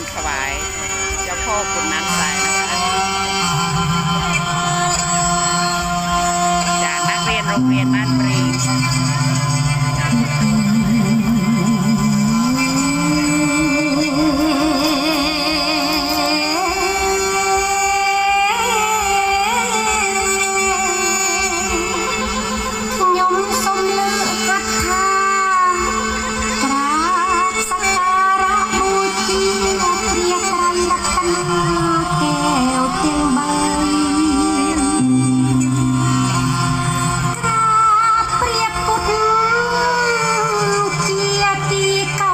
ำถวาย เจ้าพ่อขุนน้ำสายนะคะจากนักเรียนโรงเรียนบ้านปรี 一炮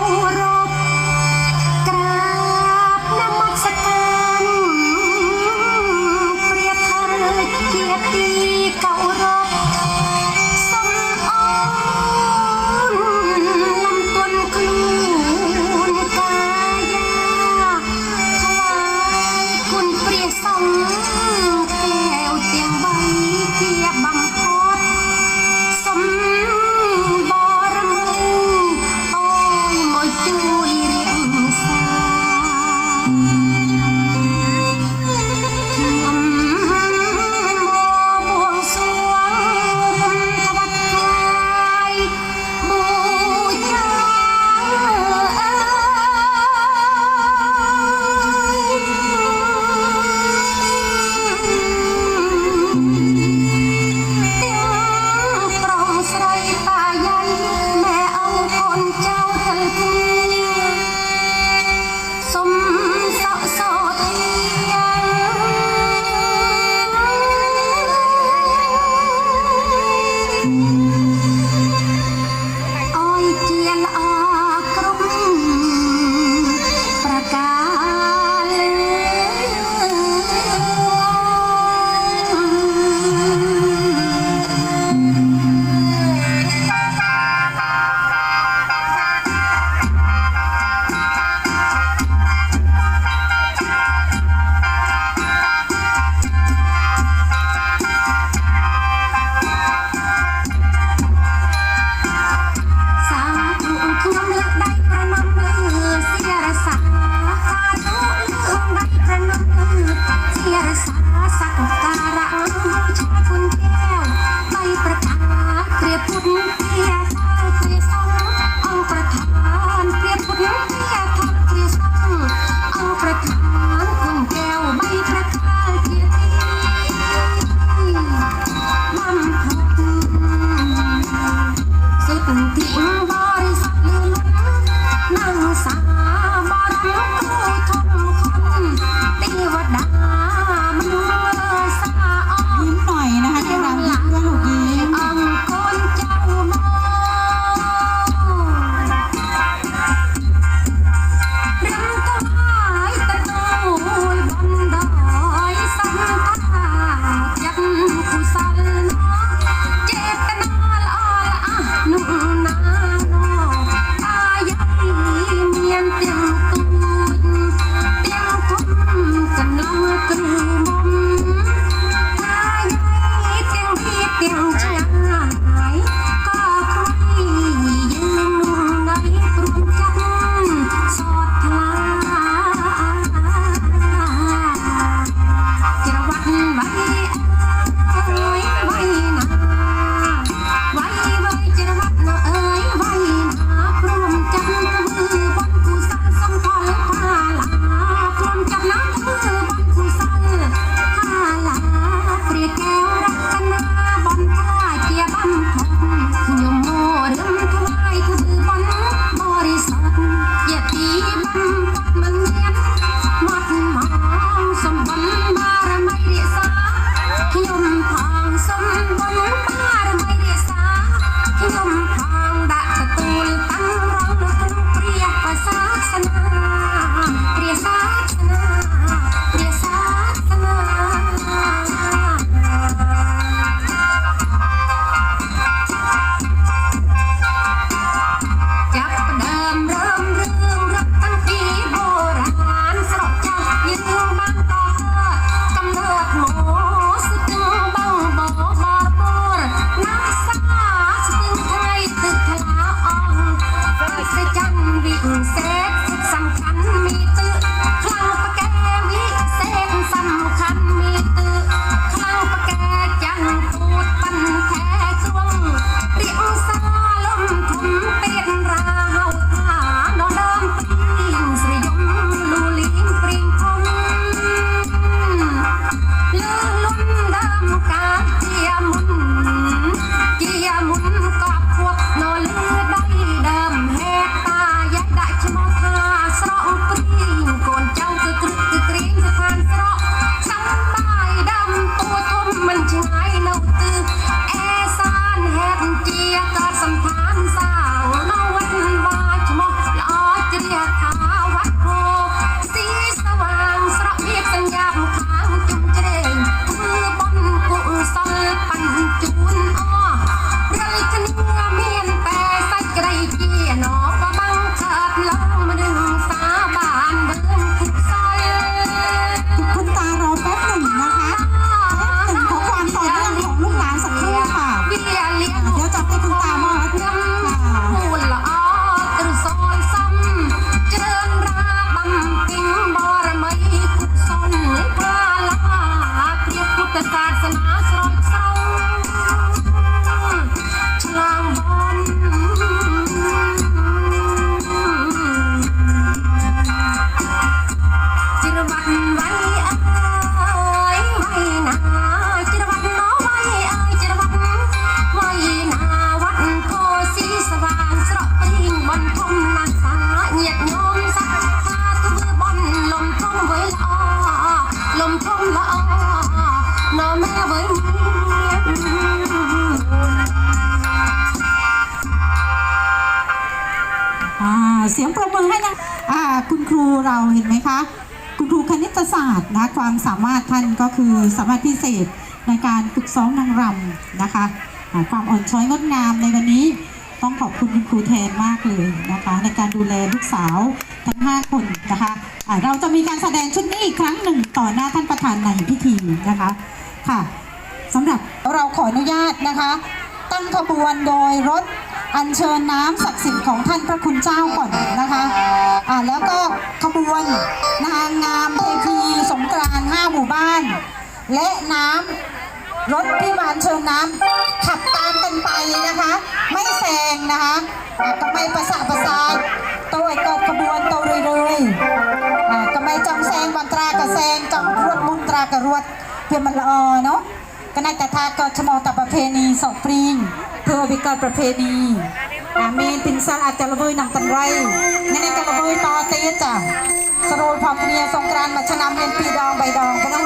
เสียงปรบมือให้นะอ่าคุณครูเราเห็นไหมคะ คุณครูคณิตศาสตร์นะความสามารถท่านก็คือสามารถพิเศษในการฝึกซ้อมนางรำนะคะอ่าความอ่อนช้อยงดงามในวันนี้ต้องขอบคุณคุณครูแทนมากเลยนะคะ ในการดูแลลูกสาวทั้ง 5 คนนะคะอ่าเราจะมีการแสดงชุดนี้อีกครั้งหนึ่งต่อหน้าท่านประธานในพิธีนะคะค่ะสำหรับเราขออนุญาตนะคะ ตั้งขบวนโดยรถ อัญเชิญน้ำศักดิ์สิทธิ์ของท่านพระคุณเจ้าก่อนนะคะอ่าแล้วก็ขบวนนางงามเทพีสงกรานต์ห้าหมู่บ้าน และน้ำรถที่มาอัญเชิญน้ำขับตามกันไปนะคะ ไม่แซงนะคะก็ไม่ประสาประสาทตัวเกิดขบวนตัวเรื่อยๆก็ไม่จองแซงบันตรากระแซงจองรวดมุนตรากระรวดเพื่อมันละออเนาะ ก็ในแต่ทากิดชมอตับประเพณีสองปริงเพื่อวิกฤประเพณีอาเมนปินซาอาจจะระเบยนำตันไรในในกระเบยต่อเ